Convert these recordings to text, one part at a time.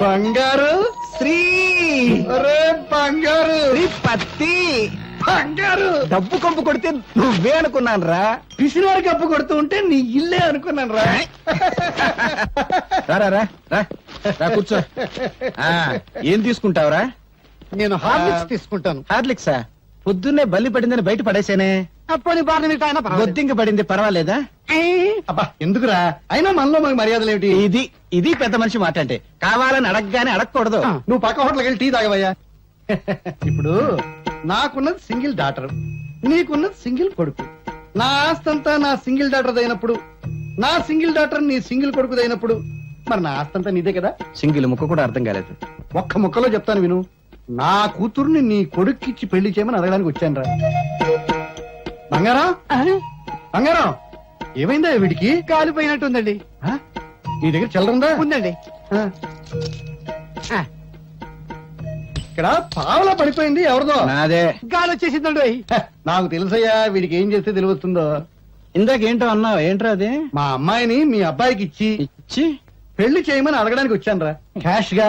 బంగారు శ్రీ. ఒరే బంగారు. శ్రీ పత్తి. బంగారు. డబ్బు కంపు కొడితే నువ్వే అనుకున్నాను రా పిసినారు కప్పు కొడుతూ ఉంటే నీ ఇల్లే అనుకున్నాను రా రా రా, రా రా. రా కూర్చో. ఆ, ఏం తీసుకుంటావురా? నేను హార్లిక్స్ తీసుకుంటాను. హార్లిక్సా? పొద్దున్నే బల్లి పడిందని బయట పడేసేనే. పోనీ బాగా నీకు ఆయన పర్వాలేదు. బొద్దింక పడింది పర్వాలేదా? అబ్బా ఎందుకురా? అయినా మనలో మనకి మర్యాదలు ఏమిటి ఇది ఇది పెద్ద మనిషి మాట అంటే. కావాలని అడగగానే అడగకూడదు. ఆ, నువ్వు పక్క హోటల్కి వెళ్ళి టీ తాగవయ్యా. ఇప్పుడు నాకున్నది సింగిల్ డాటర్ నీకున్నది సింగిల్ కొడుకు. నా ఆస్తంతా నా సింగిల్ డాటర్ అయినప్పుడు నా సింగిల్ డాటర్ నీ సింగిల్ కొడుకు అయినప్పుడు మరి నా ఆస్తంతా నీదే కదా? సింగిల్ ముక్క కూడా అర్థం కాలేదు. ఒక్క ముక్కలో చెప్తాను విను. నా కూతుర్ని నీ కొడుక్కిచ్చి పెళ్ళి చేయమని అడగడానికి వచ్చాను రా బంగారం? బంగారం? ఏమైందా వీడికి? కాలిపోయినట్టుందండి. ఆ? నీ దగ్గర చిల్లరుందా ఉందండి. ఆ. ఇక్కడ పావలా పడిపోయింది ఎవరిదో. నాదే. గాలి వచ్చేసిందండి హ, నాకు తెలుసయ్యా వీడికి ఏం చేస్తే తెలివస్తుందో ఇందాకేంటో అన్నావు ఏంట్రా అది? మా అమ్మాయిని మీ అబ్బాయికి ఇచ్చి ఇచ్చి? పెళ్ళి చేయమని అడగడానికి వచ్చాను రా క్యాష్గా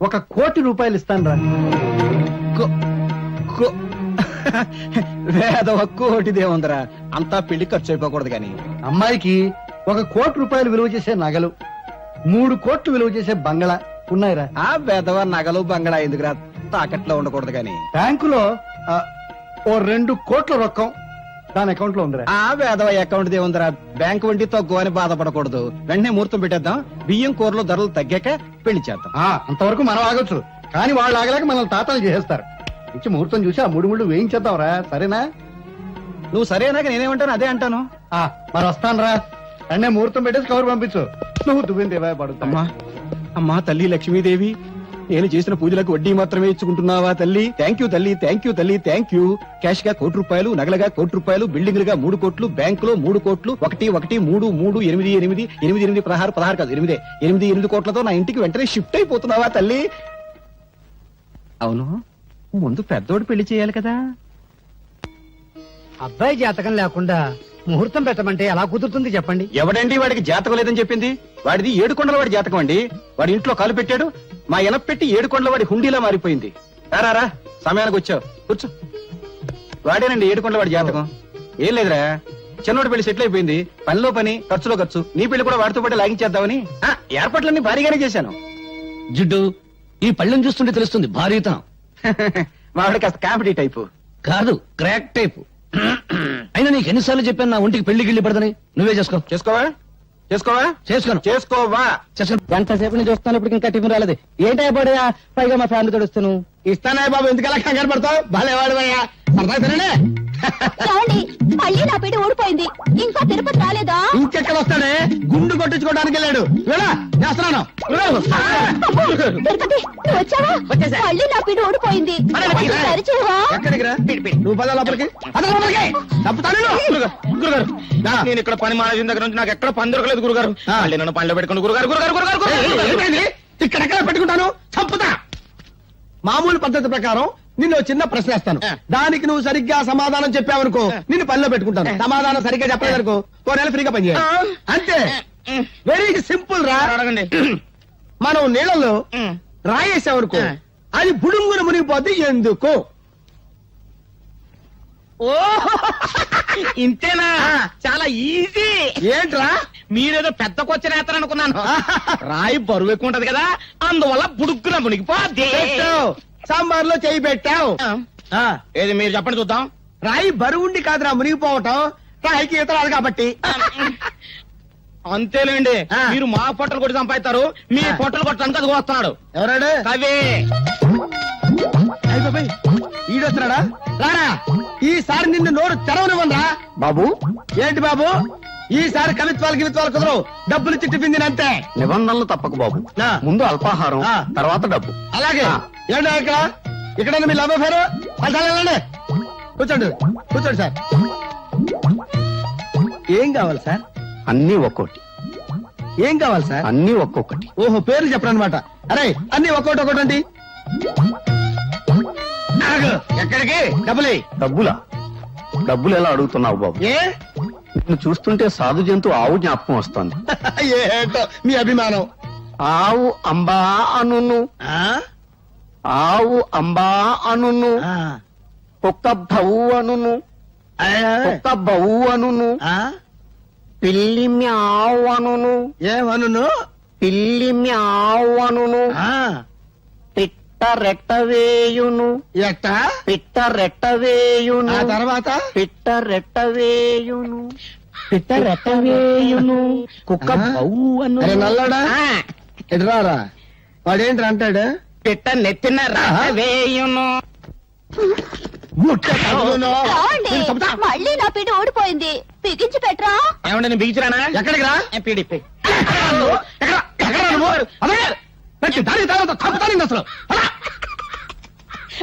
ఒక కోటి రూపాయలు ఇస్తాను రా కో- కో- వేద ఒక్కోటిదే ఉందిరా. అంతా పెళ్ళి ఖర్చు అయిపోకూడదు కానీ అమ్మాయికి ఒక కోటి రూపాయలు విలువ చేసే నగలు మూడు కోట్లు విలువ చేసే బంగళా ఉన్నాయిరా. ఆ వేదవ నగలు బంగళా ఎందుకురా తాకట్లో ఉండకూడదు కానీ బ్యాంకులో ఆ, ఓ రెండు కోట్ల రొక్కం దాని అకౌంట్లో ఉందిరా. ఆ వేదవ అకౌంట్ దే ఉందిరా. బ్యాంక్ వడ్డీ తక్కువ అని బాధపడకూడదు. వెంటనే ముహూర్తం పెట్టేద్దాం. బియ్యం కూరలు ధరలు తగ్గాక పెళ్ళి చేద్దాం. ఆ, అంతవరకు మనం ఆగొచ్చు. కానీ వాళ్ళు ఆగలేక మనల్ని తాతలు చేసేస్తారు. ఇచ్చి ముహూర్తం చూసి ఆ మూడు ముళ్ళు వేయించేద్దాంరా. సరేనా? నువ్వు సరేనాక నేనేమంటాను అదే అంటాను. ఆ, మరి వస్తాను రా అన్నే ముహూర్తం పెట్టేసి కవర్ పంపించు. నువ్వు దువ్వింది పడుతా అమ్మా అమ్మా తల్లి లక్ష్మీదేవి నేను చేసిన పూజలకు వడ్డీ మాత్రమే ఇచ్చుకుంటున్నావా తల్లి? థ్యాంక్ యూ తల్లి థ్యాంక్ యూ తల్లి థ్యాంక్ యూ క్యాష్గా కోటి రూపాయలు నగలగా కోటి రూపాయలు బిల్డింగ్లుగా మూడు కోట్లు బ్యాంకులో మూడు కోట్లు ఒకటి ఒకటి మూడు మూడు ఎనిమిది ఎనిమిది ఎనిమిది ఎనిమిది పదహారు పదహారు కాదు ఎనిమిదే. ఎనిమిది ఎనిమిది కోట్లతో నా ఇంటికి వెంటనే షిఫ్ట్ అయిపోతున్నావా తల్లి? అవును. ముందు పెద్దోడు పెళ్ళి చేయాలి కదా. అబ్బాయి జాతకం లేకుండా ముహూర్తం పెట్టమంటే ఎలా కుదురుతుంది చెప్పండి? ఎవడండి వాడికి జాతకం లేదని చెప్పింది? వాడిది ఏడు కొండల వాడి జాతకం అండి. వాడి ఇంట్లో కాలు పెట్టాడు. మా ఎనప్ పెట్టి ఏడు కొండల వాడి హుండీలా మారిపోయింది. రారా సమయానికి వచ్చావు. కూర్చో. వాడేనండి ఏడు కొండల వాడి జాతకం. ఏం లేదురా. చిన్నోడు పెళ్ళి సెటిల్ అయిపోయింది. పనిలో పని ఖర్చులో ఖర్చు. నీ పెళ్ళి కూడా వాడితో పాటు లాగించేద్దామని ఆ, ఏర్పాట్లన్నీ భారీగానే చేశాను. జిడ్డు ఈ పళ్ళెం చూస్తుంటే తెలుస్తుంది భారీతనం వాడు కాస్త కామెడీ టైపు. కాదు క్రాక్ టైప్. అయినా నీకు ఎన్నిసార్లు చెప్పాను నా ఒంటికి పెళ్ళి గిళ్ళి పడదని? నువ్వే చేసుకో. చేసుకోవా? చేసుకోవా? చేసుకోను. చేసుకోవా? చేసుకో గంట సేపు నుంచి వస్తాను ఇప్పుడు ఇంకా టిఫిన్ రాలేదు. ఏంటో పడయా పైగా మా ఫ్యామిలీ తోడు వస్తాను. ఇస్తానా బాబు? ఎందుకలా కంగారు పడతావు? బాలేవాడు సరదా సరేనే? ఏమండి మళ్ళీ నా పిడి ఊడిపోయింది. ఇంకా తిరుపతి రాలేదా? ఇంకెక్కడ వస్తాడే? గుండు కొట్టించుకోవడానికి వెళ్ళాడు. వెళ్ళా చేస్తున్నాను అబ్బో, తిరుపతి నువ్వు వచ్చావా? వచ్చేసా. మళ్ళీ నా పిడి ఊడిపోయింది. అరే, కొంచెం రా. సరిచేయవా? ఎక్కడికి రా? నువ్వు పద లోపలికి. పద లోపలికి. తప్పుతాను నేను. గురుగారు ఆ. నేను ఇక్కడ పని మానేసిన దగ్గర నుంచి నాకు ఎక్కడ పని దొరకలేదు గురుగారు. ఆ. మళ్ళీ నన్ను పనిలో పెట్టుకుని గురుగారు గురుగారు గురుగారు ఏయ్, ఏయ్, గురుగారు ఏమైంది? ఇక్కడెక్కడ పెట్టుకుంటాను? చంపుతా. మామూలు పద్ధతి ప్రకారం నిన్ను చిన్న ప్రశ్న వేస్తాను. దానికి నువ్వు సరిగ్గా సమాధానం చెప్పావనుకో నిన్ను పనిలో పెట్టుకుంటాను. సమాధానం సరిగ్గా చెప్పలేదనుకో ఓ నెల ఫ్రీగా పని చేయాలి. అంతే. వెరీ సింపుల్ రా. అడగండి. మనం నీళ్ళలో. రాయేసామనుకో. అది బుడుంగున మునిగిపోద్ది ఎందుకు? ఓ! ఇంతేనా? చాలా ఈజీ. ఏంట్రా? మీరేదో పెద్ద కొచ్చిన అనుకున్నాను. రాయి బరువు ఎక్కువ ఉంటది కదా అందువల్ల బుడుక్కున మునిగిపోద్ది. సాంబార్లో చేయి పెట్టావు. ఏది మీరు చెప్పండి చూద్దాం. రాయి బరువుండి కాదురా మునిగిపోవటం. రాయికి ఈత రాదు కాబట్టి. అంతేలేండి. మీరు మా పొట్టలు కొట్టి సంపాదిస్తారు. మీ. పొట్టలు కొట్టడానికి అది వస్తున్నాడు ఎవరాడు? కవి. ఈడొస్తున్నాడా? రారా ఈసారి నిన్ను నోరు తెరవనివ్వనరా బాబు? ఏంటి బాబు? ఈసారి కవిత్వాలు గివిత్వాలు కుదరవు. డబ్బులు టిఫిన్ తినంతే. నిబంధనలు తప్పకు బాబు. ఆ. ముందు అల్పాహారం ఆ. తర్వాత డబ్బు. అలాగే. ఆ. ఏంటో ఇక్కడ ఇక్కడ మీ లవ్ అఫేరు? వెళ్ళండి. కూర్చోండి కూర్చోండి సార్. ఏం కావాలి సార్? అన్ని ఒక్కోటి. ఏం కావాలి సార్? అన్ని ఒక్కొక్కటి. ఓహో పేర్లు చెప్పడం అనమాట అరే అన్ని ఒక్కోటి ఒక్కోటి అండి. ఎక్కడికి? డబ్బులు. డబ్బులా? డబ్బులు ఎలా అడుగుతున్నావు బాబు? ఏ? నిన్ను చూస్తుంటే సాధు జంతు ఆవు జ్ఞాపకం వస్తోంది ఏటో మీ అభిమానం ఆవు అంబా అనును ఆ? ఆవు అంబా అనును ఆ. కుక్క భవు అనును ఆ. కుక్క బవు అనును ఆ? పిల్లి మ్యావ్ అనును ఏమనును పిల్లి మ్యావ్ అనును ఆ. పిట్ట రెట్ట వేయును. ఎట్ట? పిట్ట రెట్ట వేయును. ఆ తర్వాత? పిట్ట రెట్ట వేయును. పిట్ట రెట్టవేయును కుక్క? బౌ అను అరే నల్లాడా. ఎదురారా వాడేంటి అంటాడు? పిట్ట నెత్తిన రస వేయును. రాండి మళ్ళీ నా పిండి ఊడిపోయింది. బిగించి పెట్టరా ఏమంటే నేను బిగించరానా ఎక్కడికి రా? పీడిపి ఎక్కడ ఎక్కడ నువ్వు? దాని తర్వాత చంపుతాను అసలు. అలా.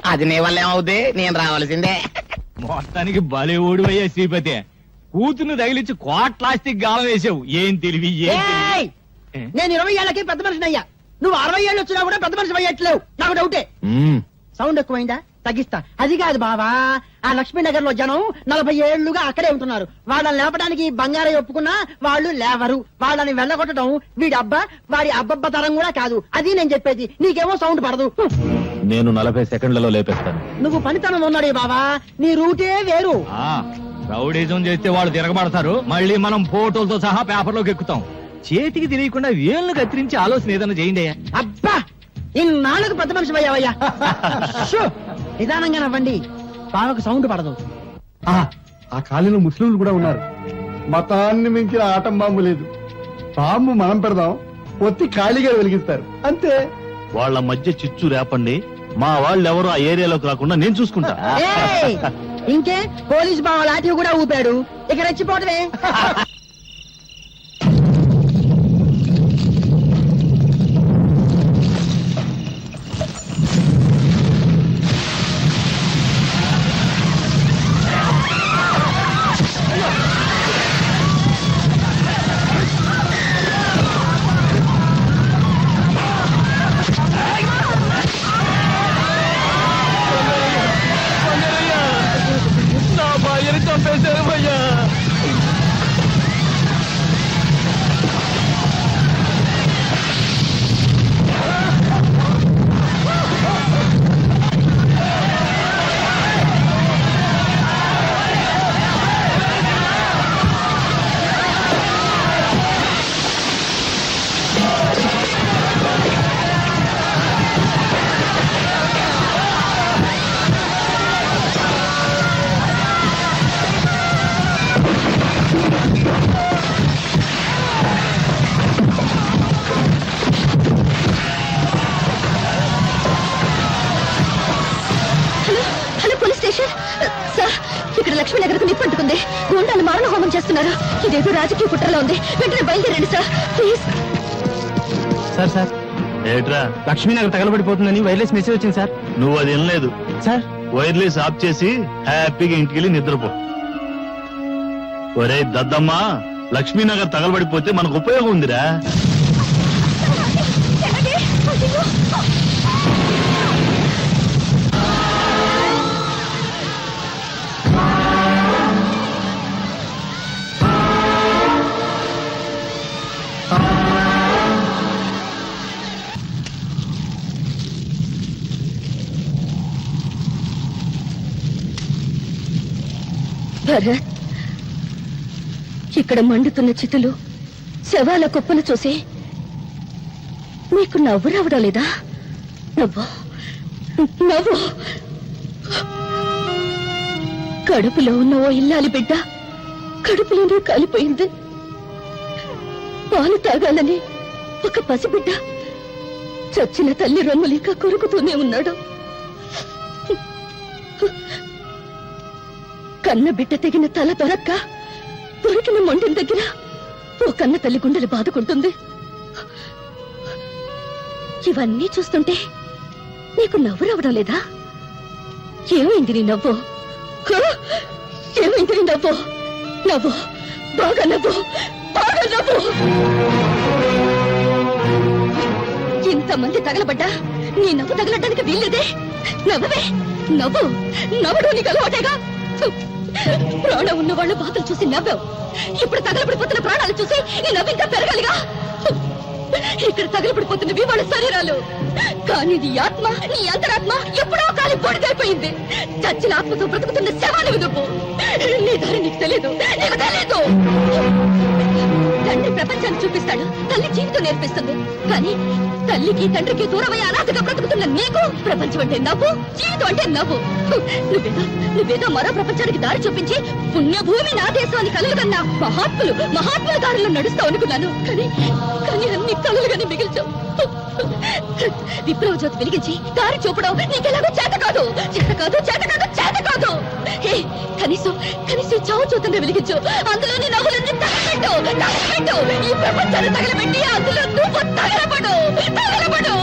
అది నీ వల్ల ఏమవుద్ది? నేను రావాల్సిందే. మొత్తానికి భలే ఓడివయ్యా శ్రీపతి. కూతుర్ని తగిలించి కోట్లాస్తికి గాలం వేసావు. ఏం తెలివి? నేను ఇరవై ఏళ్ళకి పెద్ద మనిషిని అయ్యా నువ్వు అరవై ఏళ్ళు వచ్చినా కూడా పెద్ద మనిషి అయ్యట్లేవు. నాకు డౌటే. సౌండ్ ఎక్కువైందా? తగ్గిస్తా. అది కాదు బావా. ఆ లక్ష్మీనగర్లో జనం నలభై ఏళ్ళుగా అక్కడే ఉంటున్నారు. వాళ్ళని లేపడానికి బంగారం ఒప్పుకున్నా వాళ్ళు లేవరు. వాళ్ళని వెళ్ళగొట్టడం వీడి అబ్బా వాడి అబ్బబ్బ తరం కూడా కాదు. అది నేను చెప్పేది. నీకేమో సౌండ్ పడదు. నేను నలభై సెకండ్లలో లేపేస్తాను. నువ్వు పనితనం ఉన్నాడే బావా. నీ రూటే వేరు. ఆ, రౌడీజం చేస్తే వాళ్ళు తిరగబడతారు. మళ్ళీ మనం ఫోటోలతో సహా పేపర్లోకి ఎక్కుతాం. చేతికి తెలియకుండా వేళ్ళు కత్తిరించి ఆలోచన ఏదైనా చేయండి. అబ్బా! ఇన్నాళ్ళకు పెద్ద మనిషి అయ్యావయ్యా. నిదానంగా నవ్వండి. బావకు సౌండ్ పడదు. ఆ, ఆ కాలనీలో ముస్లింలు కూడా ఉన్నారు. మతాన్ని మించిన ఆటం బాంబు లేదు. బాంబు మనం పెడదాం పొత్తి ఖాళీగా వెలిగిస్తారు. అంతే. వాళ్ళ మధ్య చిచ్చు రేపండి. మా వాళ్ళు ఎవరు ఆ ఏరియాలోకి రాకుండా నేను చూసుకుంటా. ఏయ్! ఇంకే పోలీస్ బావ లాఠీ కూడా ఊపాడు. ఇక రెచ్చిపోవటమే Azerbaycan. లక్ష్మీ నగర్కు నిప్పంటుకుంది గుండాలు మారణ హోమం చేస్తున్నారు ఇదేదో రాజకీయ కుట్రలో ఉంది వెంటనే బయలుదేరండి సార్ ప్లీజ్ సార్ సార్ ఏట్రా లక్ష్మీనగర్ తగలబడిపోతుందని వైర్లెస్ మెసేజ్ వచ్చింది సార్ నువ్వు అది వినలేదు సార్ వైర్లెస్ ఆఫ్ చేసి హ్యాపీగా ఇంటికి వెళ్ళి నిద్రపో ఒరే దద్దమ్మా లక్ష్మీనగర్ తగలబడిపోతే మనకు ఉపయోగం ఉందిరా ఏమండి? అయ్యో! భరత్ ఇక్కడ మండుతున్న చితులు శవాల కుప్పలు చూసి నీకు నవ్వు రావడం లేదా? నవ్వు. నవ్వు. కడుపులో ఉన్న ఓ ఇల్లాలి బిడ్డ కడుపులోనే కాలిపోయింది. పాలు తాగాలని ఒక పసిబిడ్డ చచ్చిన తల్లి రొమ్ములిక కొరుకుతూనే ఉన్నాడు. కన్న బిడ్డ తెగిన తల దొరక్క దొరికిన మొండిన దగ్గర ఓ కన్న తల్లి గుండెలు బాదుకుంటుంది. ఇవన్నీ చూస్తుంటే నీకు నవ్వు రావడం లేదా? ఏమైంది నీ నవ్వు? ఏమైంది నీ నవ్వు? నవ్వు బాగా నవ్వు బాగా నవ్వు. ఇంతమంది తగలబడ్డా నీ నవ్వు తగలడానికి వీల్లేదే? నవ్వవే నవ్వు నవ్వడు నీకు అలవాటేగా? ప్రాణం ఉన్న వాళ్ళ బాధలు చూసి నవ్వావు. ఇప్పుడు తగలబడిపోతున్న ప్రాణాలు చూసి నీ నవ్వు ఇంకా పెరగాలిగా. ఇక్కడ తగలబడిపోతున్నవి వాళ్ళ శరీరాలు. కానీ నీ ఆత్మ నీ అంతరాత్మ ఎప్పుడో కాలి పొడిదైపోయింది చచ్చిన ఆత్మతో బ్రతుకుతున్న శవాలు నువ్వు నీ దారి నీకు తెలియదు నీకు తెలియదు తండ్రి ప్రపంచాన్ని చూపిస్తాడు. తల్లి జీవితం నేర్పిస్తుంది. కానీ తల్లికి తండ్రికి దూరమై అనాథగా బ్రతుకుతున్న నీకు ప్రపంచం అంటే నవ్వు జీవితం అంటే నవ్వు. నువ్వేదో నువ్వేదో మరో ప్రపంచానికి దారి చూపించి పుణ్యభూమి నా దేశాన్ని కలలుగన్నా మహాత్ములు మహాత్ముల దారిలో నడుస్తావు అనుకున్నాను. కానీ కానీ అన్ని కళలుగానే మిగిల్చావు. విప్లవ జ్యోతి వెలిగించి దారి చూపడం నీకెలాగో చేత కాదు. చేత కాదు చేత కాదు చేత కాదు. కనీసం కనీసం చావు చూతంగా వెలిగించు. అందులో నీ నవ్వులన్నీ తగలబెట్టు తగలబెట్టు. ఈ ప్రపంచాన్ని తగలబెట్టి అందులో నువ్వు తగలబడు తగలబడు.